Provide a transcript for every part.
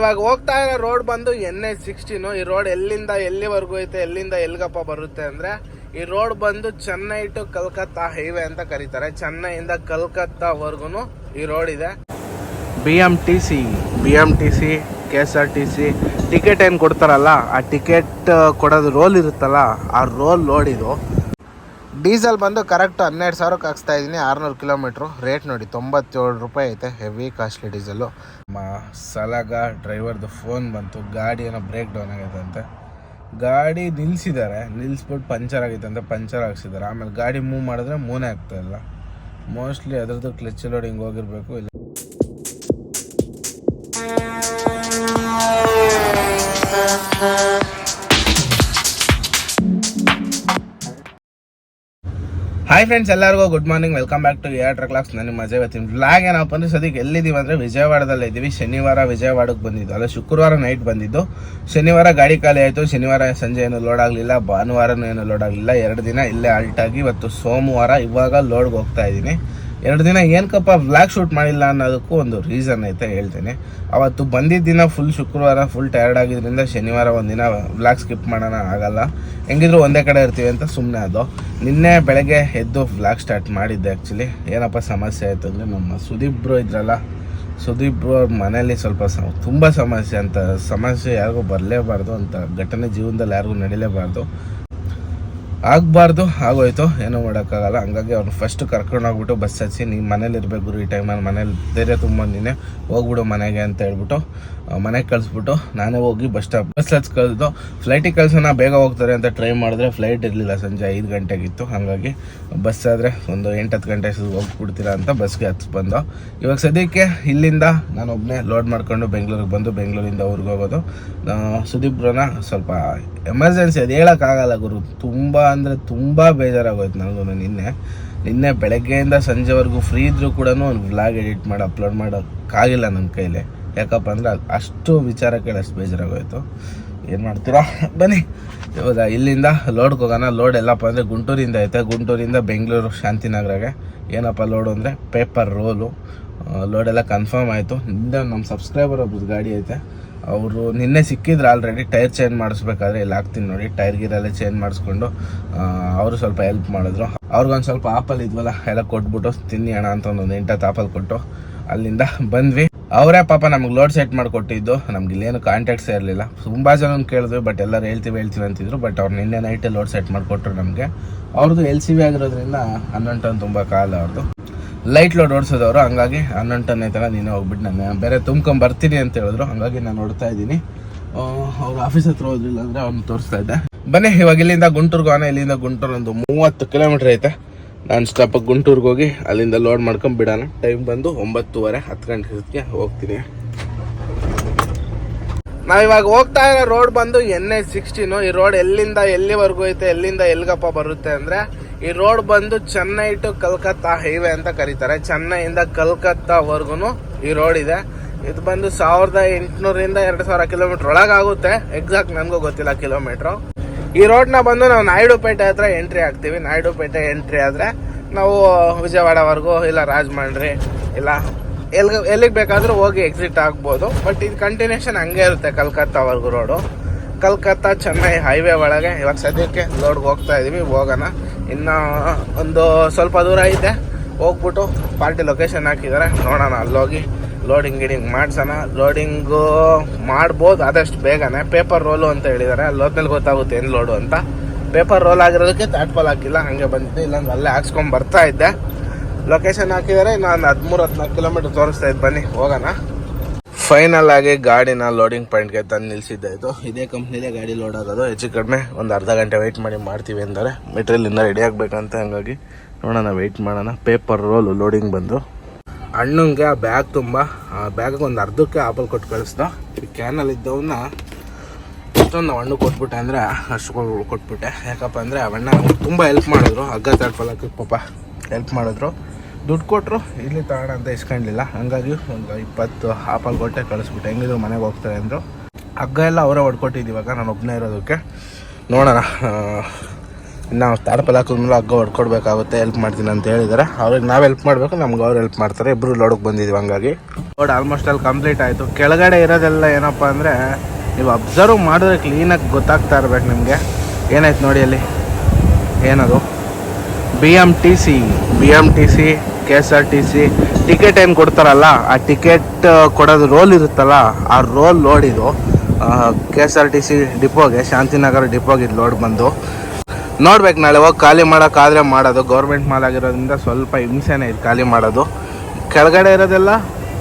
ಇವಾಗ ಹೋಗ್ತಾ ಇರೋ ರೋಡ್ ಬಂದು ಎನ್ ಎಚ್ ಸಿಕ್ಸ್ಟೀನು ಈ ರೋಡ್ ಎಲ್ಲಿಂದ ಎಲ್ಲಿವರೆಗೂ ಐತೆ, ಎಲ್ಲಿಂದ ಎಲ್ಲಿಗಪ್ಪ ಬರುತ್ತೆ ಅಂದ್ರೆ ಈ ರೋಡ್ ಬಂದು ಚೆನ್ನೈ ಟು ಕಲ್ಕತ್ತಾ ಹೈವೇ ಅಂತ ಕರೀತಾರೆ. ಚೆನ್ನೈಯಿಂದ ಕಲ್ಕತ್ತಾವರೆಗೂ ಈ ರೋಡ್ ಇದೆ. B M T C B M T C K S R T C ticket ಏನು ಕೊಡ್ತಾರಲ್ಲ, ಆ ಟಿಕೆಟ್ ಕೊಡೋದು ರೋಲ್ ಇರುತ್ತಲ್ಲ, ಆ ರೋಲ್ ಲೋಡ್ ಇದು. ಡೀಸೆಲ್ ಬಂದು ಕರೆಕ್ಟ್ ಹನ್ನೆರಡು ಸಾವಿರಕ್ಕೆ ಹಾಕ್ಸ್ತಾ ಇದ್ದೀನಿ, ಆರುನೂರು ಕಿಲೋಮೀಟ್ರು. ರೇಟ್ ನೋಡಿ, ತೊಂಬತ್ತೇಳು ರೂಪಾಯಿ ಐತೆ, ಹೆವಿ ಕಾಸ್ಟ್ಲಿ ಡೀಸೆಲ್ಲು. ಮಾ ಸಲಗ ಡ್ರೈವರ್ದು ಫೋನ್ ಬಂತು ಗಾಡಿ ಏನೋ ಬ್ರೇಕ್ ಡೌನ್ ಆಗೈತಂತೆ ಗಾಡಿ ನಿಲ್ಲಿಸಿದ್ದಾರೆ ನಿಲ್ಲಿಸ್ಬಿಟ್ಟು ಪಂಚರ್ ಆಗೈತೆ ಅಂತ, ಪಂಚರ್ ಹಾಕ್ಸಿದ್ದಾರೆ. ಆಮೇಲೆ ಗಾಡಿ ಮೂವ್ ಮಾಡಿದ್ರೆ ಮೂನೇ ಆಗ್ತಾಯಿಲ್ಲ ಮೋಸ್ಟ್ಲಿ ಅದರದ್ದು ಕ್ಲಚ್ ಲೋಡಿಂಗ್ ಹೋಗಿರಬೇಕು, ಇಲ್ಲ ಹಾಯ್ ಫ್ರೆಂಡ್ಸ್ ಎಲ್ಲರಿಗೂ good morning welcome back to eight clocks ನಾನು ಮಜಾ ಇವತ್ತಿನ ಬ್ಲಾಗ್ ಏನಪ್ಪ ಅಂದ್ರೆ ಸದ್ಯಕ್ಕೆ ಎಲ್ಲಿದ್ದೀವಿ ಅಂದರೆ ವಿಜಯವಾಡದಲ್ಲಿ ಇದ್ದೀವಿ. ಶನಿವಾರ ವಿಜಯವಾಡಕ್ಕೆ ಬಂದಿದ್ದು. ಅಲ್ಲ, ಶುಕ್ರವಾರ ನೈಟ್ ಬಂದಿದ್ದು. ಶನಿವಾರ ಗಾಡಿ ಖಾಲಿ ಆಯಿತು. ಶನಿವಾರ ಸಂಜೆ ಏನು ಲೋಡ್ ಆಗಲಿಲ್ಲ. ಭಾನುವಾರನೂ ಏನು ಲೋಡ್ ಆಗಲಿಲ್ಲ. ಎರಡು ದಿನ ಇಲ್ಲೇ ಆಲ್ಟಾಗಿ ಇವತ್ತು ಸೋಮವಾರ ಇವಾಗ ಲೋಡ್ಗೆ ಹೋಗ್ತಾ ಇದ್ದೀನಿ. ಎರಡು ದಿನ ಏನಕ್ಕಪ್ಪ ವ್ಲಾಗ್ ಶೂಟ್ ಮಾಡಿಲ್ಲ ಅನ್ನೋದಕ್ಕೂ ಒಂದು ರೀಸನ್ ಐತೆ ಹೇಳ್ತೀನಿ. ಅವತ್ತು ಬಂದಿದ್ದ ದಿನ ಫುಲ್ ಶುಕ್ರವಾರ ಫುಲ್ ಟಯರ್ಡ್ ಆಗಿದ್ರಿಂದ ಶನಿವಾರ ಒಂದಿನ ವ್ಲಾಗ್ ಸ್ಕಿಪ್ ಮಾಡೋಣ ಆಗಲ್ಲ. ಹೆಂಗಿದ್ರು ಒಂದೇ ಕಡೆ ಇರ್ತೀವಿ ಅಂತ ಸುಮ್ಮನೆ ಅದು. ನಿನ್ನೆ ಬೆಳಗ್ಗೆ ಎದ್ದು ವ್ಲಾಗ್ ಸ್ಟಾರ್ಟ್ ಮಾಡಿದ್ದೆ ಆ್ಯಕ್ಚುಲಿ ಏನಪ್ಪ ಸಮಸ್ಯೆ ಆಯಿತು ಅಂದರೆ ನಮ್ಮ ಸುದೀಪ್ ಬ್ರೋ ಇದ್ರಲ್ಲ. ಸುದೀಪ್ ಬ್ರೋ ಅವ್ರ ಮನೇಲಿ ಸ್ವಲ್ಪ ಸಮ ತುಂಬ ಸಮಸ್ಯೆ ಅಂತ, ಸಮಸ್ಯೆ ಯಾರಿಗೂ ಬರಲೇಬಾರ್ದು ಅಂತ, ಘಟನೆ ಜೀವನದಲ್ಲಿ ಯಾರಿಗೂ ನಡಿಲೇಬಾರ್ದು. ಆಗಬಾರ್ದು, ಆಗೋಯ್ತು, ಏನೂ ಮಾಡೋಕ್ಕಾಗಲ್ಲ. ಹಂಗಾಗಿ ಅವ್ನು ಫಸ್ಟ್ ಕರ್ಕೊಂಡು ಹೋಗ್ಬಿಟ್ಟು ಬಸ್ ಹಚ್ಚಿ ನೀನು ಮನೇಲಿ ಇರಬೇಕು ಈ ಟೈಮಲ್ಲಿ ಮನೇಲಿ ಧೈರ್ಯ ತುಂಬ ನೀನೆ. ಹೋಗ್ಬಿಡು ಮನೆಗೆ ಅಂತ ಹೇಳ್ಬಿಟ್ಟು ಮನೆಗೆ ಕಳಿಸ್ಬಿಟ್ಟು ನಾನೇ ಹೋಗಿ ಬಸ್ ಸ್ಟಾಪ್ ಬಸ್ ಹಚ್ಚಿ ಕಳಿಸ್ದು ಫ್ಲೈಟಿಗೆ ಕಳ್ಸೋಣ, ಬೇಗ ಹೋಗ್ತಾರೆ ಅಂತ ಟ್ರೈ ಮಾಡಿದ್ರೆ ಫ್ಲೈಟ್ ಇರಲಿಲ್ಲ. ಸಂಜೆ ಐದು ಗಂಟೆಗಿತ್ತು. ಹಾಗಾಗಿ ಬಸ್ ಆದರೆ ಒಂದು ಹತ್ತು ಗಂಟೆ ಹೋಗ್ಬಿಡ್ತೀರಾ ಅಂತ ಬಸ್ಗೆ ಹತ್ತು ಬಂದು. ಇವಾಗ ಸದ್ಯಕ್ಕೆ ಇಲ್ಲಿಂದ ನಾನು ಒಬ್ಬನೇ ಲೋಡ್ ಮಾಡ್ಕೊಂಡು ಬೆಂಗಳೂರಿಗೆ ಬಂದು ಬೆಂಗಳೂರಿಂದ ಊರಿಗೆ ಹೋಗೋದು. ಸುದೀಪ್ರನ ಸ್ವಲ್ಪ ಎಮರ್ಜೆನ್ಸಿ ಅದು ಹೇಳೋಕ್ಕಾಗಲ್ಲ ಗುರು. ತುಂಬ ಅಂದರೆ ತುಂಬ ಬೇಜಾರಾಗೋಯ್ತು ನನಗೂ ನಿನ್ನೆ. ನಿನ್ನೆ ಬೆಳಗ್ಗೆಯಿಂದ ಸಂಜೆವರೆಗೂ ಫ್ರೀ ಇದ್ದರೂ ಕೂಡ ಒಂದು ವ್ಲಾಗ್ ಎಡಿಟ್ ಮಾಡಿ ಅಪ್ಲೋಡ್ ಮಾಡೋಕ್ಕಾಗಿಲ್ಲ ನನ್ನ ಕೈಲಿ. ಯಾಕಪ್ಪ ಅಂದರೆ ಅಷ್ಟು ವಿಚಾರ ಕೇಳಿ ಅಷ್ಟು ಬೇಜಾರಾಗೋಯ್ತು. ಏನು ಮಾಡ್ತೀರಾ? ಬನ್ನಿ. ಹೌದಾ, ಇಲ್ಲಿಂದ ಲೋಡ್ಗೆ ಹೋಗೋಣ. ಲೋಡ್ ಎಲ್ಲಪ್ಪ ಅಂದರೆ ಗುಂಟೂರಿಂದ ಐತೆ. ಗುಂಟೂರಿಂದ ಬೆಂಗಳೂರು ಶಾಂತಿನಗರಗೆ. ಏನಪ್ಪ ಲೋಡು ಅಂದರೆ? Paper, roll. ಲೋಡ್ ಎಲ್ಲ ಕನ್ಫರ್ಮ್ ಆಯಿತು. ನಿನ್ನೆ ನಮ್ಮ ಸಬ್ಸ್ಕ್ರೈಬರ್ ಒಬ್ರದ್ದು ಗಾಡಿ ಐತೆ. ಅವರು ನಿನ್ನೆ ಸಿಕ್ಕಿದ್ರು ಆಲ್ರೆಡಿ ಟೈರ್ ಚೇಂಜ್ ಮಾಡಿಸ್ಬೇಕಾದ್ರೆ ಇಲ್ಲಿ ಹಾಕ್ತೀನಿ ನೋಡಿ. ಟೈರ್ ಗೀರೆಲ್ಲ ಚೇಂಜ್ ಮಾಡಿಸ್ಕೊಂಡು ಅವರು ಸ್ವಲ್ಪ ಹೆಲ್ಪ್ ಮಾಡಿದ್ರು. ಅವ್ರಿಗೊಂದು ಸ್ವಲ್ಪ ಆಪಲ್ ಇದ್ವಲ್ಲ, ಎಲ್ಲ ಕೊಟ್ಬಿಟ್ಟು ತಿನ್ನಿ ಅಣ್ಣ ಅಂತ ಒಂದು ಎಂಟತ್ತು ಆಪಲ್ ಕೊಟ್ಟು ಅಲ್ಲಿಂದ ಬಂದ್ವಿ. ಅವರೇ ಪಾಪ ನಮ್ಗೆ ಲೋಡ್ ಸೆಟ್ ಮಾಡಿಕೊಟ್ಟಿದ್ದು. ನಮ್ಗೆ ಇಲ್ಲೇನು ಕಾಂಟ್ಯಾಕ್ಟ್ಸೇ ಇರಲಿಲ್ಲ. ತುಂಬ ಜನ ಕೇಳಿದ್ವಿ ಬಟ್ ಎಲ್ಲರೂ ಹೇಳ್ತೀವಿ ಹೇಳ್ತೀವಿ ಅಂತಿದ್ರು ಬಟ್ ಅವ್ರು ನಿನ್ನೆ ನೈಟ್ ಲೋಡ್ ಸೆಟ್ ಮಾಡಿಕೊಟ್ರು ನಮಗೆ. ಅವ್ರದ್ದು ಎಲ್ ಸಿ ವಿ ಆಗಿರೋದ್ರಿಂದ ಹನ್ನೊಂದು ಟನ್ ತುಂಬ ಕಾಲ ಅವ್ರದ್ದು ಲೈಟ್ ಲೋಡ್ ಓಡಿಸೋದವರು, ಹಂಗಾಗಿ ಹನ್ನೊಂದು ಟನ್ ಐತಲ್ಲ ನೀನೇ ಹೋಗ್ಬಿಟ್ಟು ನಾನು ಬೇರೆ ತುಂಬ್ಕೊಂಡ್ ಬರ್ತೀನಿ ಅಂತ ಹೇಳಿದ್ರು. ಹಂಗಾಗಿ ನಾನು ನೋಡ್ತಾ ಇದ್ದೀನಿ. ಅವ್ರ ಆಫೀಸ್ ಹತ್ರ ಹೋದ್ರಿಲ್ಲ ಅಂದರೆ ಅವ್ನು ತೋರಿಸ್ತಾ ಇದ್ದೆ. ಬನ್ನಿ, ಇವಾಗ ಇಲ್ಲಿಂದ ಗುಂಟೂರ್ಗೆ ಇಲ್ಲಿಂದ ಗುಂಟೂರು ಒಂದು ಮೂವತ್ತು ಕಿಲೋಮೀಟರ್ ಐತೆ. ನಾನು ಸ್ಟಾಪ್ ಗುಂಟೂರ್ಗೆ ಹೋಗಿ ಅಲ್ಲಿಂದ ಲೋಡ್ ಮಾಡ್ಕೊಂಡ್ ಬಿಡೋಣ. ಟೈಮ್ ಬಂದು ಒಂಬತ್ತುವರೆ, ಹತ್ತು ಗಂಟೆಗೆ ಹೋಗ್ತೀನಿ. ನಾವಿವಾಗ ಹೋಗ್ತಾ ಇರೋ ರೋಡ್ ಬಂದು ಎನ್ ಎಚ್ ಸಿಕ್ಸ್ಟೀನು. ಈ ರೋಡ್ ಎಲ್ಲಿಂದ ಎಲ್ಲಿವರೆಗೂ ಐತೆ, ಎಲ್ಲಿಂದ ಎಲ್ಲಿಗಪ್ಪ ಬರುತ್ತೆ ಅಂದ್ರೆ, ಈ ರೋಡ್ ಬಂದು ಚೆನ್ನೈ ಟು ಕಲ್ಕತ್ತಾ ಹೈವೇ ಅಂತ ಕರೀತಾರೆ. ಚೆನ್ನೈಯಿಂದ ಕಲ್ಕತ್ತಾವರೆಗೂ ಈ ರೋಡ್ ಇದೆ. ಇದು ಬಂದು ಸಾವಿರದ ಎಂಟುನೂರಿಂದ ಎರಡು ಸಾವಿರ ಕಿಲೋಮೀಟರ್ ಒಳಗಾಗುತ್ತೆ. ಎಕ್ಸಾಕ್ಟ್ ನನಗೂ ಗೊತ್ತಿಲ್ಲ ಕಿಲೋಮೀಟ್ರು ಈ ರೋಡ್ನ ಬಂದು ನಾವು ನಾಯ್ಡುಪೇಟೆ ಹತ್ರ ಎಂಟ್ರಿ ಆಗ್ತೀವಿ ನಾಯ್ಡುಪೇಟೆ ಎಂಟ್ರಿ ಆದರೆ ನಾವು ವಿಜಯವಾಡವರೆಗೂ ಇಲ್ಲ ರಾಜಮಂಡ್ರಿ ಇಲ್ಲ ಎಲ್ಲಿ ಎಲ್ಲಿಗೆ ಬೇಕಾದರೂ ಹೋಗಿ ಎಕ್ಸಿಟ್ ಆಗ್ಬೋದು. ಬಟ್ ಇದು ಕಂಟಿನ್ಯೂಷನ್ ಹಂಗೆ ಇರುತ್ತೆ ಕಲ್ಕತ್ತಾವರೆಗೂ ರೋಡು ಕಲ್ಕತ್ತಾ, ಚೆನ್ನೈ ಹೈವೇ ಒಳಗೆ. ಇವಾಗ ಸದ್ಯಕ್ಕೆ ಲೋಡ್ಗೆ ಹೋಗ್ತಾ ಇದೀವಿ, ಹೋಗೋಣ. ಇನ್ನು, ಒಂದು ಸ್ವಲ್ಪ ದೂರ ಐತೆ ಹೋಗ್ಬಿಟ್ಟು ಪಾರ್ಟಿ ಲೊಕೇಶನ್ ಹಾಕಿದ್ದಾರೆ ನೋಡೋಣ ಅಲ್ಲೋಗಿ. ಲೋಡಿಂಗ್ ಗೀಡಿಂಗ್ ಮಾಡ್ಸೋಣ. ಲೋಡಿಂಗು ಮಾಡ್ಬೋದು, ಆದಷ್ಟು ಬೇಗನೆ. ಪೇಪರ್ ರೋಲು ಅಂತ ಹೇಳಿದ್ದಾರೆ ಅಲ್ಲಿ ಹೋದ್ಮೇಲೆ ಗೊತ್ತಾಗುತ್ತೆ ಏನು ಲೋಡು ಅಂತ. ಪೇಪರ್ ರೋಲ್ ಆಗಿರೋದಕ್ಕೆ ತಾಟ್ಪಾಲ್ ಹಾಕಿಲ್ಲ, ಹಾಗೆ ಬಂದಿದ್ದೆ ಇಲ್ಲಾಂದ್ರೆ ಅಲ್ಲೇ ಹಾಕ್ಸ್ಕೊಂಡು ಬರ್ತಾ ಇದ್ದೆ. ಲೊಕೇಶನ್ ಹಾಕಿದ್ದಾರೆ ನಾನು ಹದಿಮೂರು, ಹದಿನಾಲ್ಕು ಕಿಲೋಮೀಟರ್ ತೋರಿಸ್ತಾ ಇದ್ದು ಬನ್ನಿ, ಹೋಗೋಣ. ಫೈನಲ್ ಆಗಿ ಗಾಡಿನ ಲೋಡಿಂಗ್ ಪಾಯಿಂಟ್ಗೆ ತಂದು ನಿಲ್ಲಿಸಿದ್ದಾಯಿತು ಇದು. ಇದೇ ಕಂಪ್ನಿಲೇ ಗಾಡಿ ಲೋಡ್ ಆಗೋದು ಹೆಚ್ಚು ಕಡಿಮೆ ಒಂದು ಅರ್ಧ ಗಂಟೆ ವೆಯ್ಟ್ ಮಾಡಿ ಮಾಡ್ತೀವಿ ಅಂದರೆ ಮೆಟೀರಿಯಲ್ ಇಂದ ರೆಡಿ ಆಗಬೇಕಂತ ಹಂಗಾಗಿ ನೋಡೋಣ ವೆಯ್ಟ್ ಮಾಡೋಣ. ಪೇಪರ್ ರೋಲು ಲೋಡಿಂಗ್ ಬಂದು. ಅಣ್ಣಂಗೆ ಆ ಬ್ಯಾಗ್ ತುಂಬ, ಆ ಬ್ಯಾಗ್ ಒಂದು ಅರ್ಧಕ್ಕೆ ಆಪಲ್ ಕೊಟ್ಟು ಕಳಿಸ್ದ. ಈ ಕ್ಯಾನಲ್ಲಿ ಇದ್ದವನ್ನ ಇಷ್ಟೊಂದು ಹಣ್ಣು ಕೊಟ್ಬಿಟ್ಟೆ ಅಂದರೆ ಅಷ್ಟು ಕೊಟ್ಬಿಟ್ಟೆ. ಯಾಕಪ್ಪ ಅಂದರೆ ಅವಣ್ಣ ತುಂಬಾ ಹೆಲ್ಪ್ ಮಾಡಿದ್ರು. ಹಗ್ಗ ತಡ್ಕೊಳಕ್ಕೆ ಪಾಪ ಹೆಲ್ಪ್ ಮಾಡಿದ್ರು. ದುಡ್ಡು ಕೊಟ್ಟರು ಇಲ್ಲಿ ತಗೋಣ ಅಂತ ಇಸ್ಕೊಂಡಿಲ್ಲ. ಹಂಗಾಗಿ ಒಂದು ಇಪ್ಪತ್ತು ಆಪಲ್ ಕೊಟ್ಟೆ ಕಳಿಸ್ಬಿಟ್ಟೆ. ಹೆಂಗಿದ್ರು ಮನೆಗೆ ಹೋಗ್ತಾರೆ ಅಂದರು. ಹಗ್ಗ ಎಲ್ಲ ಅವರೇ ಹೊಡ್ಕೊಟ್ಟಿದ್ದು ಇವಾಗ, ನಾನು ಒಬ್ಬನೇ ಇರೋದಕ್ಕೆ. ನೋಡೋಣ ಇನ್ನು ತಾಡ್ಪಲ್ ಹಾಕಿದ್ಮೇಲೆ ಹಗ್ಗ ಹೊಡ್ಕೊಡ್ಬೇಕಾಗುತ್ತೆ ಹೆಲ್ಪ್ ಮಾಡ್ತೀನಿ ಅಂತ ಹೇಳಿದಾರೆ. ಅವ್ರಿಗೆ ನಾವು ಹೆಲ್ಪ್ ಮಾಡಬೇಕು, ನಮ್ಗೆ ಅವ್ರು ಹೆಲ್ಪ್ ಮಾಡ್ತಾರೆ. ಇಬ್ಬರು ಲೋಡಕ್ಕೆ ಬಂದಿದ್ವಿ ಹಂಗಾಗಿ. ಲೋಡ್ ಆಲ್ಮೋಸ್ಟ್ ಅಲ್ಲಿ ಕಂಪ್ಲೀಟ್ ಆಯಿತು. ಕೆಳಗಡೆ ಇರೋದೆಲ್ಲ ಏನಪ್ಪ ಅಂದರೆ, ನೀವು ಅಬ್ಸರ್ವ್ ಮಾಡಿದ್ರೆ ಕ್ಲೀನಾಗಿ ಗೊತ್ತಾಗ್ತಾ ಇರ್ಬೇಕು ನಿಮಗೆ. ಏನಾಯ್ತು ನೋಡಿ ಅಲ್ಲಿ? ಏನದು? B M T C B M T C K S R T C ticket ಏನು ಕೊಡ್ತಾರಲ್ಲ, ಆ ಟಿಕೆಟ್ ಕೊಡೋದು ರೋಲ್ ಇರುತ್ತಲ್ಲ, ಆ ರೋಲ್ ಲೋಡ್ ಇದು K S R T C ಡಿಪೋಗೆ Shantinagar ಡಿಪೋಗೆ ಇದು ಲೋಡ್ ಬಂದು ನೋಡ್ಬೇಕು ನಾಳೆ ಹೋಗಿ ಖಾಲಿ ಮಾಡೋಕ್ಕಾದ್ರೆ ಮಾಡೋದು. ಗೌರ್ಮೆಂಟ್ ಮಾಲ್ ಆಗಿರೋದ್ರಿಂದ ಸ್ವಲ್ಪ ಹಿಂಸೆನೇ ಇದು ಖಾಲಿ ಮಾಡೋದು. ಕೆಳಗಡೆ ಇರೋದೆಲ್ಲ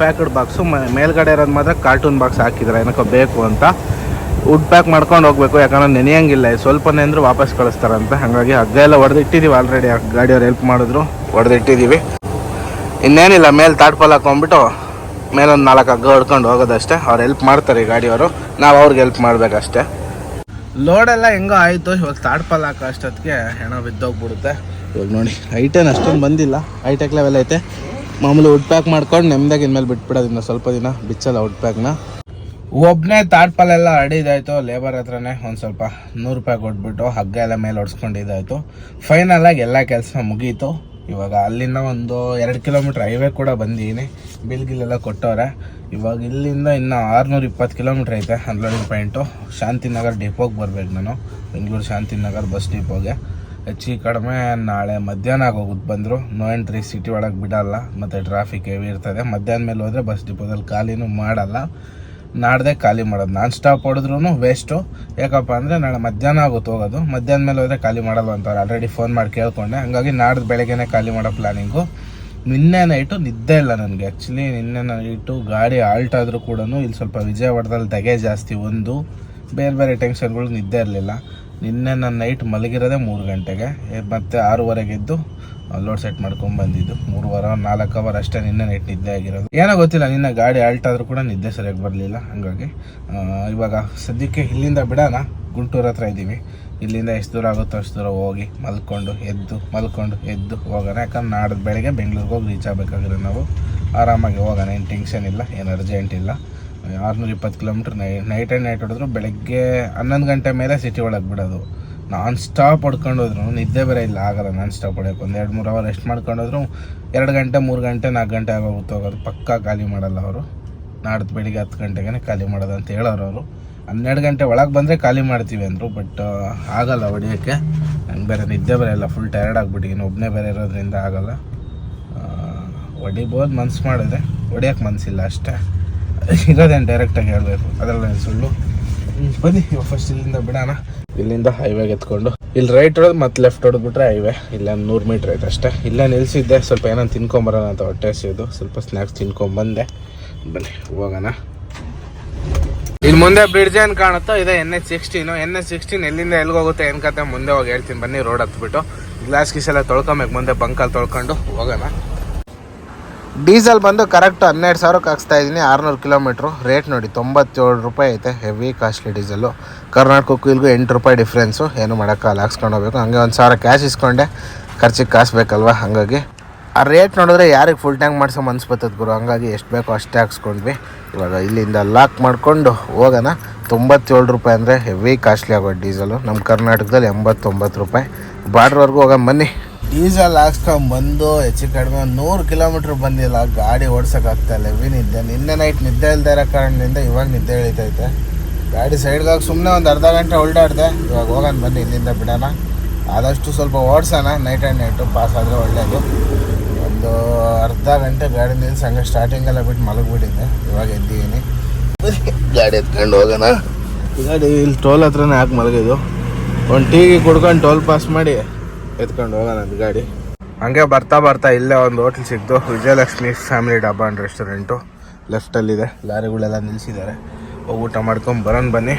ಪ್ಯಾಕಡ್ ಬಾಕ್ಸು ಮೇಲ್ಗಡೆ ಇರೋದು ಮಾತ್ರ ಕಾರ್ಟೂನ್ ಬಾಕ್ಸ್ ಹಾಕಿದ್ದಾರೆ ಏನಕ್ಕೋ ಬೇಕು ಅಂತ. ವುಡ್ ಪ್ಯಾಕ್ ಮಾಡ್ಕೊಂಡು ಹೋಗ್ಬೇಕು, ಯಾಕಂದ್ರೆ ನೆನೆಯಂಗಿಲ್ಲ. ಸ್ವಲ್ಪ ಅಂದರೂ ವಾಪಸ್ ಕಳಿಸ್ತಾರಂತ. ಹಾಗಾಗಿ ಹಗ್ಗ ಎಲ್ಲ ಹೊಡೆದಿಟ್ಟಿದ್ದೀವಿ ಆಲ್ರೆಡಿ ಗಾಡಿಯವ್ರು ಹೆಲ್ಪ್ ಮಾಡಿದ್ರು ಹೊಡೆದಿಟ್ಟಿದ್ದೀವಿ ಇನ್ನೇನಿಲ್ಲ, ಮೇಲೆ ತಾಟ್ಪಲ್ ಹಾಕೊಂಡ್ಬಿಟ್ಟು ಮೇಲೊಂದು ನಾಲ್ಕು ಹಗ್ಗ ಹೊಡ್ಕೊಂಡು ಹೋಗೋದಷ್ಟೇ. ಅವ್ರು ಹೆಲ್ಪ್ ಮಾಡ್ತಾರೆ ಈ ಗಾಡಿಯವರು. ನಾವು ಅವ್ರಿಗೆ ಹೆಲ್ಪ್ ಮಾಡ್ಬೇಕಷ್ಟೇ. ಲೋಡೆಲ್ಲ ಹೆಂಗೋ ಆಯಿತು ಇವಾಗ ತಾಡ್ಪಲ್ ಹಾಕೋ ಅಷ್ಟೊತ್ತಿಗೆ ಹೆಣ ಬಿದ್ದೋಗ್ಬಿಡುತ್ತೆ. ಇವಾಗ ನೋಡಿ ಐಟೇನು ಅಷ್ಟೊಂದು ಬಂದಿಲ್ಲ. ಹೈಟೆಕ್ ಲೆವೆಲ್ ಐತೆ. ಮಾಮೂಲಿ ವುಡ್ ಪ್ಯಾಕ್ ಮಾಡ್ಕೊಂಡು ನೆಮ್ಮದಿಯಾಗಿ ಇನ್ಮೇಲೆ ಬಿಟ್ಬಿಡೋದು ಇನ್ನು ಸ್ವಲ್ಪ ದಿನ ಬಿಚ್ಚಲ್ಲ ವುಡ್ ಪ್ಯಾಕ್ನ ಒಬ್ಬನೇ ಎಲ್ಲ ಅಡಿದಾಯ್ತು ಲೇಬರ್ ಹತ್ರನೇ ಒಂದು ಸ್ವಲ್ಪ ನೂರು ರೂಪಾಯಿ ಕೊಟ್ಬಿಟ್ಟು ಹಗ್ಗ ಎಲ್ಲ ಮೇಲೆ ಹೊಡ್ಸ್ಕೊಂಡಿದ್ದಾಯ್ತು ಫೈನಲ್ ಆಗಿ ಎಲ್ಲ ಕೆಲಸ ಮುಗೀತು. ಇವಾಗ ಅಲ್ಲಿಂದ ಒಂದು ಎರಡು ಕಿಲೋಮೀಟ್ರ್ ಹೈವೇ ಕೂಡ ಬಂದೀನಿ. ಬಿಲ್ ಗಿಲ್ಲೆಲ್ಲ ಕೊಟ್ಟವ್ರೆ. ಇವಾಗ ಇಲ್ಲಿಂದ ಇನ್ನು ಆರುನೂರ ಇಪ್ಪತ್ತು ಕಿಲೋಮೀಟ್ರ್ ಐತೆ ಅನ್ಲೋಡಿಂಗ್ ಪಾಯಿಂಟು ಶಾಂತಿನಗರ್ ಡಿಪೋಗೆ ಬರ್ಬೇಕು ನಾನು. ಬೆಂಗಳೂರು ಶಾಂತಿನಗರ್ ಬಸ್ ಡಿಪೋಗೆ ಹೆಚ್ಚು ಕಡಿಮೆ ನಾಳೆ ಮಧ್ಯಾಹ್ನ ಆಗೋಗುತ್ತೆ ಬಂದರು. ನೋ ಎಂಟ್ರಿ ಸಿಟಿ ಒಳಗೆ ಬಿಡಲ್ಲ. ಮತ್ತು ಟ್ರಾಫಿಕ್ ಹೆವಿ ಇರ್ತದೆ. ಮಧ್ಯಾಹ್ನ ಮೇಲೆ ಹೋದರೆ ಬಸ್ ಡಿಪೋದಲ್ಲಿ ಖಾಲಿನೂ ಮಾಡಲ್ಲ. ನಾಡ್ದೆ ಖಾಲಿ ಮಾಡೋದು. ನಾನ್ ಸ್ಟಾಪ್ ಹೊಡೆದ್ರೂ ವೇಸ್ಟು ಯಾಕಪ್ಪ ಅಂದರೆ ನಾಳೆ ಮಧ್ಯಾಹ್ನ ಆಗುತ್ತೆ ಹೋಗೋದು. ಮಧ್ಯಾಹ್ನ ಮೇಲೆ ಹೋದರೆ ಖಾಲಿ ಮಾಡಲ್ಲ ಅಂತವ್ರು ಆಲ್ರೆಡಿ ಫೋನ್ ಮಾಡಿ ಕೇಳ್ಕೊಂಡೆ. ಹಂಗಾಗಿ ನಾಡ್ದು ಬೆಳಗ್ಗೆನೇ ಖಾಲಿ ಮಾಡೋ ಪ್ಲಾನಿಂಗು ನಿನ್ನೆ ನೈಟು ನಿದ್ದೆ ಇಲ್ಲ ನನಗೆ. ಆ್ಯಕ್ಚುಲಿ ನಿನ್ನೆ ನೈಟು ಗಾಡಿ ಆಲ್ಟ್ ಆದರೂ ಕೂಡ ಇಲ್ಲಿ ಸ್ವಲ್ಪ ವಿಜಯವಾಡದಲ್ಲಿ ತೆಗೆ ಜಾಸ್ತಿ ಒಂದು. ಬೇರೆ ಬೇರೆ ಟೆನ್ಷನ್ಗಳು ನಿದ್ದೆ ಇರಲಿಲ್ಲ. ನಿನ್ನೆ ನಾನು ನೈಟ್ ಮಲಗಿರೋದೇ ಮೂರು ಗಂಟೆಗೆ. ಮತ್ತೆ ಆರೂವರೆಗೆ ಎದ್ದು ಲೋಡ್ ಸೆಟ್ ಮಾಡ್ಕೊಂಡು ಬಂದಿದ್ದು. ವಾರ ನಾಲ್ಕು ಅವರ್ ಅಷ್ಟೇ ನಿನ್ನೆ ನೈಟ್ ನಿದ್ದೆ ಆಗಿರೋದು. ಏನೋ ಗೊತ್ತಿಲ್ಲ, ನಿನ್ನೆ ಗಾಡಿ ಆಲ್ಟ್ ಆದರೂ ಕೂಡ ನಿದ್ದೆ ಸರಿಯಾಗಿ ಬರಲಿಲ್ಲ. ಹಾಗಾಗಿ ಇವಾಗ ಸದ್ಯಕ್ಕೆ ಇಲ್ಲಿಂದ ಬಿಡೋಣ. ಗುಂಟೂರು ಹತ್ರ ಇದ್ದೀವಿ. ಇಲ್ಲಿಂದ ಎಷ್ಟು ದೂರ ಆಗುತ್ತೋ ಅಷ್ಟು ದೂರ ಹೋಗಿ ಮಲ್ಕೊಂಡು ಎದ್ದು ಮಲ್ಕೊಂಡು ಎದ್ದು ಹೋಗೋಣ. ಯಾಕಂದ್ರೆ ನಾಡ್ದು ಬೆಳಗ್ಗೆ ಬೆಂಗಳೂರಿಗೆ ಹೋಗಿ ರೀಚ್ ಆಗಬೇಕಾಗಿರೋ ನಾವು ಆರಾಮಾಗಿ ಹೋಗೋಣ. ಏನು ಟೆನ್ಷನ್ ಇಲ್ಲ, ಏನು ಅರ್ಜೆಂಟ್ ಇಲ್ಲ. ಆರುನೂರ ಇಪ್ಪತ್ತು ಕಿಲೋಮೀಟ್ರ್ ನೈ ನೈಟ್ ಆ್ಯಂಡ್ ನೈಟ್ ಹೊಡೆದ್ರು ಬೆಳಗ್ಗೆ ಹನ್ನೊಂದು ಗಂಟೆ ಮೇಲೆ ಸಿಟಿ ಒಳಗೆ ಬಿಡೋದು. ನಾನ್ ಸ್ಟಾಪ್ ಹೊಡ್ಕೊಂಡು ಹೋದ್ರು. ನಿದ್ದೆ ಬೇರೆ ಇಲ್ಲ, ಆಗಲ್ಲ ನಾನ್ ಸ್ಟಾಪ್ ಹೊಡ್ಯಕ್ಕೆ. ಒಂದು ಎರಡು, ಮೂರು ಅವರ್ ರೆಸ್ಟ್ ಮಾಡ್ಕೊಂಡು ಹೋದ್ರು. ಎರಡು ಗಂಟೆ, ಮೂರು ಗಂಟೆ, ನಾಲ್ಕು ಗಂಟೆ ಆಗೋಗುತ್ತೆ ಹೋಗೋದು. ಪಕ್ಕಾ ಖಾಲಿ ಮಾಡಲ್ಲ ಅವರು. ನಾಡ್ದು ಬೆಳಿಗ್ಗೆ ಹತ್ತು ಗಂಟೆಗೆ ಖಾಲಿ ಮಾಡೋದು ಅಂತ ಹೇಳೋರು ಅವರು. ಹನ್ನೆರಡು ಗಂಟೆ ಒಳಗೆ ಬಂದರೆ ಖಾಲಿ ಮಾಡ್ತೀವಿ ಅಂದರು ಬಟ್ ಆಗಲ್ಲ ಹೊಡಿಯೋಕ್ಕೆ. ನಂಗೆ ಬೇರೆ ನಿದ್ದೆ ಬೇರೆ ಇಲ್ಲ ಫುಲ್ ಟಯರ್ಡ್ ಆಗಿಬಿಟ್ಟಿದ್ದೀನಿ ಒಬ್ಬನೇ ಬೇರೆ ಇರೋದ್ರಿಂದ ಆಗಲ್ಲ. ಹೊಡಿಬೋದು, ಮನ್ಸು ಮಾಡಿದ್ರೆ ಹೊಡಿಯೋಕ್ಕೆ ಮನಸ್ಸಿಲ್ಲ ಅಷ್ಟೇ. ಇರೋದೇನು ಡೈರೆಕ್ಟಾಗಿ ಹೇಳಬೇಕು? ಅದರಲ್ಲಿ ಸುಳ್ಳು? ಬನ್ನಿ ಫಸ್ಟ್ ಇಲ್ಲಿಂದ ಬಿಡೋಣ. ಇಲ್ಲಿಂದ ಹೈವೇಗೆ ಎತ್ಕೊಂಡು. ಇಲ್ಲಿ ರೈಟ್ ಹೊಡೆದು ಮತ್ತೆ ಲೆಫ್ಟ್ ಹೊಡೆದ್ಬಿಟ್ರೆ ಹೈವೇ ಇಲ್ಲ ನೂರು ಮೀಟ್ರ್ ಐತೆ ಅಷ್ಟೇ. ಇಲ್ಲೇ ನಿಲ್ಲಿಸಿದ್ದೆ ಸ್ವಲ್ಪ ಏನೋ ತಿನ್ಕೊಂಬರೋಣ ಅಂತ ಹೊಟ್ಟೆ ಹಸಿಯೋದು. ಸ್ವಲ್ಪ ಸ್ನ್ಯಾಕ್ಸ್ ತಿನ್ಕೊಂಬಂದೆ ಬನ್ನಿ, ಹೋಗೋಣ. ಇಲ್ಲಿ ಮುಂದೆ ಬ್ರಿಡ್ಜ್ ಏನ್ ಕಾಣುತ್ತೋ ಇದೆ N H sixteen. N H sixteen ಎಲ್ಲಿಂದ ಎಲ್ಲಿಗೋಗುತ್ತೆ ಏನ್ ಕತೆ ಮುಂದೆ ಹೋಗಿ ಹೇಳ್ತೀನಿ. ಬನ್ನಿ, ರೋಡ್ ಹತ್ಬಿಟ್ಟು. ಗ್ಲಾಸ್ ಗೀಸ್ ಎಲ್ಲ ತೊಳ್ಕೊಬೇಕು ಮುಂದೆ ಬಂಕಲ್ಲಿ ತೊಳ್ಕೊಂಡು ಹೋಗೋಣ. ಡೀಸೆಲ್ ಬಂದು ಕರೆಕ್ಟ್ ಹನ್ನೆರಡು ಸಾವಿರಕ್ಕೆ ಹಾಕ್ಸ್ತಾ ಇದ್ದೀನಿ ಆರುನೂರು ಕಿಲೋಮೀಟ್ರು. ರೇಟ್ ನೋಡಿ, ತೊಂಬತ್ತೇಳು ರೂಪಾಯಿ ಐತೆ, ಹೆವಿ ಕಾಸ್ಟ್ಲಿ ಡೀಸೆಲ್ಲು. ಕರ್ನಾಟಕಕ್ಕೂ ಇಲ್ಲಿಗೂ ಎಂಟು ರೂಪಾಯಿ ಡಿಫ್ರೆನ್ಸು. ಏನು ಮಾಡೋಕ್ಕಲ್ಲ ಹಾಕ್ಸ್ಕೊಂಡು ಹೋಗ್ಬೇಕು. ಹಂಗೆ ಒಂದು ಸಾವಿರ ಕ್ಯಾಶ್ ಇಸ್ಕೊಂಡೆ. ಖರ್ಚಿಗೆ ಕಾಸು ಬೇಕಲ್ವ, ಹಾಗಾಗಿ. ಆ ರೇಟ್ ನೋಡಿದ್ರೆ ಯಾರಿಗೆ ಫುಲ್ ಟ್ಯಾಂಕ್ ಮಾಡ್ಸೋ ಮನ್ಸು ಬರ್ತದೆ ಗುರು. ಹಂಗಾಗಿ ಎಷ್ಟು ಬೇಕೋ ಅಷ್ಟೇ ಹಾಕ್ಸ್ಕೊಂಡ್ವಿ. ಇವಾಗ ಇಲ್ಲಿಂದ ಲಾಕ್ ಮಾಡಿಕೊಂಡು ಹೋಗೋಣ. ತೊಂಬತ್ತೇಳು ರೂಪಾಯಿ ಅಂದರೆ ಹೆವಿ ಕಾಸ್ಟ್ಲಿ ಆಗೋ ಡೀಸಲು ನಮ್ಮ ಕರ್ನಾಟಕದಲ್ಲಿ ಎಂಬತ್ತೊಂಬತ್ತು ರೂಪಾಯಿ. ಬಾರ್ಡ್ರ್ವರೆಗೂ ಹೋಗೋಣ, ಬನ್ನಿ. ಡೀಸೆಲ್ ಹಾಕ್ಸ್ಕೊಂಬಂದು ಹೆಚ್ಚು ಕಡಿಮೆ ನೂರು ಕಿಲೋಮೀಟ್ರ್ ಬಂದಿಲ್ಲ ಗಾಡಿ ಓಡ್ಸೋಕ್ಕಾಗ್ತಾ ಇಲ್ಲ. ಹೆವಿ ನಿದ್ದೆ. ನಿನ್ನೆ ನೈಟ್ ನಿದ್ದೆ ಇಲ್ದೇ ಇರೋ ಕಾರಣದಿಂದ ಇವಾಗ ನಿದ್ದೆ ಇಳಿತೈತೆ ಗಾಡಿ ಸೈಡ್ಗೆ ಹೋಗಿ ಸುಮ್ಮನೆ ಒಂದು ಅರ್ಧ ಗಂಟೆ ಹೊಲ್ಟಾಡ್ದೆ ಇವಾಗ ಹೋಗೋಣ, ಬನ್ನಿ. ಇಲ್ಲಿಂದ ಬಿಡೋಣ. ಆದಷ್ಟು ಸ್ವಲ್ಪ ಓಡಿಸೋಣ. ನೈಟ್ ಆ್ಯಂಡ್ ನೈಟು ಪಾಸ್ ಆದರೆ ಒಳ್ಳೆಯದು ಒಂದು ಅರ್ಧ ಗಂಟೆ ಗಾಡಿ ನಿಲ್ಸಿ ಹಂಗೆ ಸ್ಟಾರ್ಟಿಂಗೆಲ್ಲ ಬಿಟ್ಟು ಮಲಗಿಬಿಟ್ಟಿದ್ದೆ. ಇವಾಗ ಎದ್ದೀನಿ. ಗಾಡಿ ಎತ್ಕೊಂಡು ಹೋಗೋಣ. ಗಾಡಿ ಇಲ್ಲಿ ಟೋಲ್ ಹತ್ರನೇ ಹಾಕಿ ಮಲಗಿದ್ದು. ಒಂದು ಟೀಗೆ ಕುಡ್ಕೊಂಡು ಟೋಲ್ ಪಾಸ್ ಮಾಡಿ ಎತ್ಕೊಂಡು ಹೋಗೋಣ ಅದು ಗಾಡಿ. ಹಂಗೆ ಬರ್ತಾ ಬರ್ತಾ ಇಲ್ಲೇ ಒಂದು ಹೋಟ್ಲ್ ಸಿಕ್ತು. Vijayalakshmi family dhaba and restaurant ಲೆಫ್ಟಲ್ಲಿದೆ ಲಾರಿಗಳೆಲ್ಲ ನಿಲ್ಲಿಸಿದ್ದಾರೆ ಹೋಗಿ ಊಟ ಮಾಡ್ಕೊಂಡು ಬರೋಣ ಬನ್ನಿ.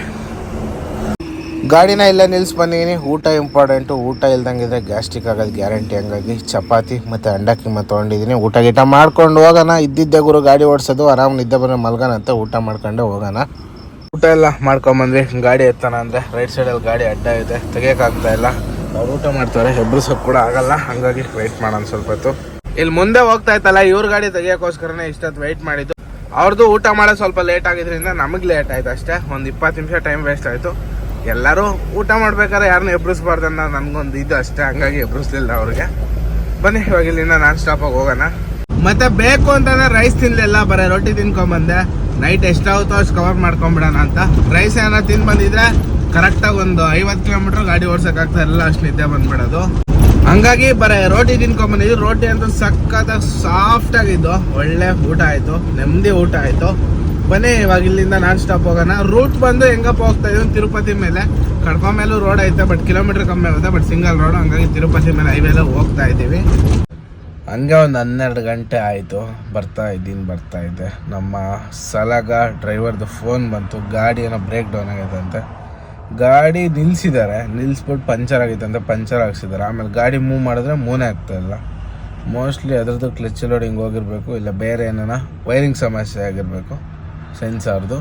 ಗಾಡಿನ ಇಲ್ಲ ನಿಲ್ಸಿ ಬಂದಿದ್ದೀನಿ ಊಟ ಇಂಪಾರ್ಟೆಂಟು ಊಟ ಇಲ್ದಂಗಿದ್ರೆ ಗ್ಯಾಸ್ಟ್ರಿಕ್ ಆಗೋದು ಗ್ಯಾರಂಟಿ. ಹಂಗಾಗಿ ಚಪಾತಿ ಮತ್ತು ಅಂಡ ಕಿಮ್ಮ ತೊಗೊಂಡಿದ್ದೀನಿ. ಊಟ ಗೀಟ ಮಾಡ್ಕೊಂಡು ಹೋಗೋಣ. ಇದ್ದಿದ್ದೆ ಗುರು ಗಾಡಿ ಓಡಿಸೋದು. ಆರಾಮ್ ನಿದ್ದೆ ಬಂದರೆ ಮಲ್ಗೋಣ ಅಂತ ಊಟ ಮಾಡ್ಕೊಂಡು ಹೋಗೋಣ. ಊಟ ಎಲ್ಲ ಮಾಡ್ಕೊಂಬಂದ್ವಿ. ಗಾಡಿ ಎತ್ತಾನ ಅಂದರೆ ರೈಟ್ ಸೈಡಲ್ಲಿ ಗಾಡಿ ಅಡ್ಡ ಇದೆ. ತೆಗಿಯೋಕ್ಕಾಗ್ತಾ ಇಲ್ಲ. ಅವ್ರು ಊಟ ಮಾಡ್ತಾರೆ. ಎಬ್ರಿಸೋಕೆ ಕೂಡ ಆಗಲ್ಲ. ಹಾಗಾಗಿ ವೆಯ್ಟ್ ಮಾಡೋಣ ಸ್ವಲ್ಪ ಹೊತ್ತು. ಇಲ್ಲಿ ಮುಂದೆ ಹೋಗ್ತಾ ಇತ್ತಲ್ಲ, ಇವ್ರ ಗಾಡಿ ತೆಗಿಯೋಕ್ಕೋಸ್ಕರನೇ ಇಷ್ಟೊತ್ತು ವೆಯ್ಟ್ ಮಾಡಿದ್ದು. ಅವ್ರದ್ದು ಊಟ ಮಾಡೋದು ಸ್ವಲ್ಪ ಲೇಟ್ ಆಗಿದ್ದರಿಂದ ನಮಗೆ ಲೇಟ್ ಆಯ್ತು ಅಷ್ಟೇ. ಒಂದು ಇಪ್ಪತ್ತು ನಿಮಿಷ ಟೈಮ್ ವೇಸ್ಟ್ ಆಯಿತು. ಎಲ್ಲರೂ ಊಟ ಮಾಡ್ಬೇಕಾದ್ರೆ ಯಾರನ್ನ ಎಬ್ರಿಸ್ಬಾರ್ದು ಅನ್ನೋ ನನ್ಗೊಂದು ಇದು ಅಷ್ಟೇ, ಹಂಗಾಗಿ ಎಬ್ರಿಸ್ಲಿಲ್ಲ ಅವ್ರಿಗೆ. ಬನ್ನಿ, ಇವಾಗ ಇಲ್ಲಿಂದ ನಾನ್ ಸ್ಟಾಪ್ ಆಗಿ ಹೋಗೋಣ. ಮತ್ತೆ ಬೇಕು ಅಂತಂದ್ರೆ ರೈಸ್ ತಿನ್ಲಿಲ್ಲ, ಬರೀ ರೊಟ್ಟಿ ತಿನ್ಕೊಂಬಂದೆ. ನೈಟ್ ಎಷ್ಟಾಗುತ್ತೋ ಅಷ್ಟು ಕವರ್ ಮಾಡ್ಕೊಂಬಿಡೋಣ ಅಂತ. ರೈಸ್ ಏನಾರ ತಿನ್ ಬಂದಿದ್ರೆ ಕರೆಕ್ಟಾಗಿ ಒಂದು ಐವತ್ತು ಕಿಲೋಮೀಟರ್ ಗಾಡಿ ಓಡ್ಸೋಕ್ಕಾಗ್ತಾ ಇಲ್ಲ ಅಷ್ಟು ನಿದ್ದೆ ಬಂದ್ಬಿಡೋದು. ಹಂಗಾಗಿ ಬರೀ ರೋಟಿ ತಿನ್ಕೊಂಬಂದಿದ್ವಿ. ರೋಟಿ ಅಂತ ಸಖತ್ತಾಗಿ ಸಾಫ್ಟ್ ಆಗಿದ್ದು, ಒಳ್ಳೆ ಊಟ ಆಯ್ತು, ನೆಮ್ಮದಿ ಊಟ ಆಯ್ತು. ಬನ್ನಿ ಇವಾಗ ಇಲ್ಲಿಂದ ನಾನ್ ಸ್ಟಾಪ್ ಹೋಗೋಣ. ರೂಟ್ ಬಂದು ಹೆಂಗಪ್ಪ ಹೋಗ್ತಾ ಇದೀವಿ ತಿರುಪತಿ ಮೇಲೆ. ಕಡಪ ಮೇಲೂ ರೋಡ್ ಐತೆ ಬಟ್ ಕಿಲೋಮೀಟರ್ ಕಮ್ಮಿ ಆಗುತ್ತೆ ಬಟ್ ಸಿಂಗಲ್ ರೋಡ್ ಹಂಗಾಗಿ ತಿರುಪತಿ ಮೇಲೆ ಹೈವೇಲೆ ಹೋಗ್ತಾ ಇದ್ದೀವಿ. ಹಂಗೆ ಒಂದು ಹನ್ನೆರಡು ಗಂಟೆ ಆಯಿತು. ಬರ್ತಾ ಇದ್ದೀನಿ, ಬರ್ತಾ ಇದ್ದೆ. ನಮ್ಮ ಸಲಗ ಡ್ರೈವರ್ದು ಫೋನ್ ಬಂತು. ಗಾಡಿ ಏನೋ ಬ್ರೇಕ್ ಡೌನ್ ಆಗೈತಂತೆ ಗಾಡಿ ನಿಲ್ಸಿದ್ದಾರೆ. ನಿಲ್ಸ್ಬಿಟ್ಟು ಪಂಚರ್ ಆಗೈತಂತೆ ಪಂಚರ್ ಹಾಕ್ಸಿದ್ದಾರೆ. ಆಮೇಲೆ ಗಾಡಿ ಮೂವ್ ಮಾಡಿದ್ರೆ ಮೂನೇ ಆಗ್ತಾ ಇಲ್ಲ. ಮೋಸ್ಟ್ಲಿ ಅದರದ್ದು ಕ್ಲಚ್ ಲೋಡಿಂಗ್ ಹೋಗಿರಬೇಕು, ಇಲ್ಲ ಬೇರೆ ಏನಾರ ವೈರಿಂಗ್ ಸಮಸ್ಯೆ ಆಗಿರಬೇಕು. ಸೆನ್ಸಾರ್ದು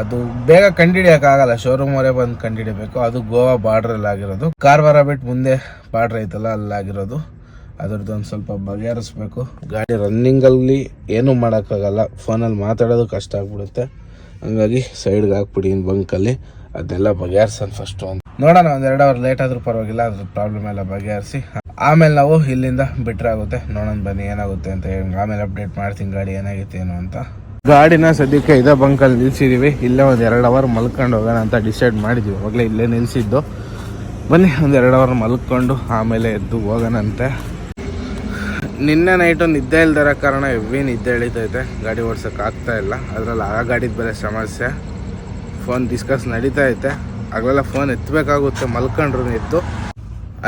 ಅದು ಬೇಗ ಕಂಡಿಡಿಯೋಕ್ಕಾಗಲ್ಲ ಶೋರೂಮ್ ಅವರೇ ಬಂದು ಕಂಡಿಡಿಬೇಕು. ಅದು ಗೋವಾ ಬಾರ್ಡ್ರಲ್ಲಿ ಆಗಿರೋದು. ಕಾರವಾರ ಬಿಟ್ಟು ಮುಂದೆ ಬಾರ್ಡ್ರ್ ಐತಲ್ಲ, ಅಲ್ಲಾಗಿರೋದು. ಅದ್ರದ್ದು ಒಂದು ಸ್ವಲ್ಪ ಬಗೆಹರಿಸ್ಬೇಕು. ಗಾಡಿ ರನ್ನಿಂಗಲ್ಲಿ ಏನೂ ಮಾಡೋಕ್ಕಾಗಲ್ಲ. ಫೋನಲ್ಲಿ ಮಾತಾಡೋದು ಕಷ್ಟ ಆಗ್ಬಿಡುತ್ತೆ. ಹಂಗಾಗಿ ಸೈಡ್ಗೆ ಹಾಕ್ಬಿಡಿ ಬಂಕಲ್ಲಿ ಅದನ್ನೆಲ್ಲ ಬಗೆಹರಿಸೋಣ ಫಸ್ಟು ಅಂತ ನೋಡೋಣ, ಒಂದು ಎರಡು ಅವರ್ ಲೇಟ್ ಆದರೂ ಪರವಾಗಿಲ್ಲ, ಅದ್ರ ಪ್ರಾಬ್ಲಮ್ ಎಲ್ಲ ಬಗೆಹರಿಸಿ. ಆಮೇಲೆ ನಾವು ಇಲ್ಲಿಂದ ಬಿಟ್ಟರೆ ಆಗುತ್ತೆ. ನೋಡೋಣ ಬನ್ನಿ ಏನಾಗುತ್ತೆ ಅಂತ ಹೇಳಿ. ಆಮೇಲೆ ಅಪ್ಡೇಟ್ ಮಾಡ್ತೀನಿ ಗಾಡಿ ಏನಾಗುತ್ತೆ ಏನು ಅಂತ. ಗಾಡಿನ ಸದ್ಯಕ್ಕೆ ಇದೇ ಬಂಕಲ್ಲಿ ನಿಲ್ಸಿದೀವಿ. ಇಲ್ಲೇ ಒಂದು ಎರಡು ಅವರ್ ಮಲ್ಕೊಂಡು ಹೋಗೋಣ ಅಂತ ಡಿಸೈಡ್ ಮಾಡಿದ್ವಿ. ಅವಾಗಲೇ ಇಲ್ಲೇ ನಿಲ್ಸಿದ್ದು. ಬನ್ನಿ, ಒಂದು ಎರಡು ಅವರ್ ಮಲ್ಕೊಂಡು ಆಮೇಲೆ ಎದ್ದು ಹೋಗೋಣಂತೆ. ನಿನ್ನೆ ನೈಟು ನಿದ್ದೆ ಇಲ್ದಿರೋ ಕಾರಣ ಹೆವಿ ನಿದ್ದೆ ಎಳಿತೈತೆ ಗಾಡಿ ಓಡ್ಸೋಕೆ ಆಗ್ತಾ ಇಲ್ಲ. ಅದರಲ್ಲಿ ಆ ಗಾಡಿದ ಬೇರೆ ಸಮಸ್ಯೆ. ಫೋನ್ ಡಿಸ್ಕಸ್ ನಡೀತಾ ಐತೆ. ಆಗಲೆಲ್ಲ ಫೋನ್ ಎತ್ತಬೇಕಾಗುತ್ತೆ ಮಲ್ಕೊಂಡ್ರು ಎತ್ತು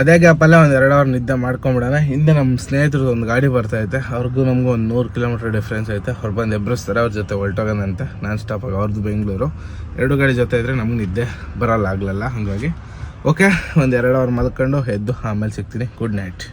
ಅದೇ ಗ್ಯಾಪಲ್ಲೇ ಒಂದು ಎರಡು ಅವರ್ ನಿದ್ದೆ ಮಾಡ್ಕೊಂಬಿಡೋಣ. ಹಿಂದೆ ನಮ್ಮ ಸ್ನೇಹಿತರದ್ದು ಒಂದು ಗಾಡಿ ಬರ್ತಾ ಐತೆ ಅವ್ರಿಗೂ ನಮಗೂ ಒಂದು ನೂರು ಕಿಲೋಮೀಟರ್ ಡಿಫ್ರೆನ್ಸ್ ಐತೆ. ಅವ್ರು ಬಂದು ಎಬ್ಬರಿಸ್ತಾರೆ ಅವ್ರ ಜೊತೆ ಹೊಲ್ಟೋಗೋಣಂತೆ ನಾನ್ ಸ್ಟಾಪ್ ಆಗಿ ಅವ್ರದ್ದು ಬೆಂಗಳೂರು. ಎರಡು ಗಾಡಿ ಜೊತೆ ಇದ್ದರೆ ನಮ್ಗೆ ನಿದ್ದೆ ಬರಲ್ಲ, ಆಗಲಲ್ಲ. ಹಾಗಾಗಿ ಓಕೆ ಒಂದು ಎರಡು ಅವರ್ ಮಲ್ಕೊಂಡು ಎದ್ದು ಆಮೇಲೆ ಸಿಗ್ತೀನಿ. Good night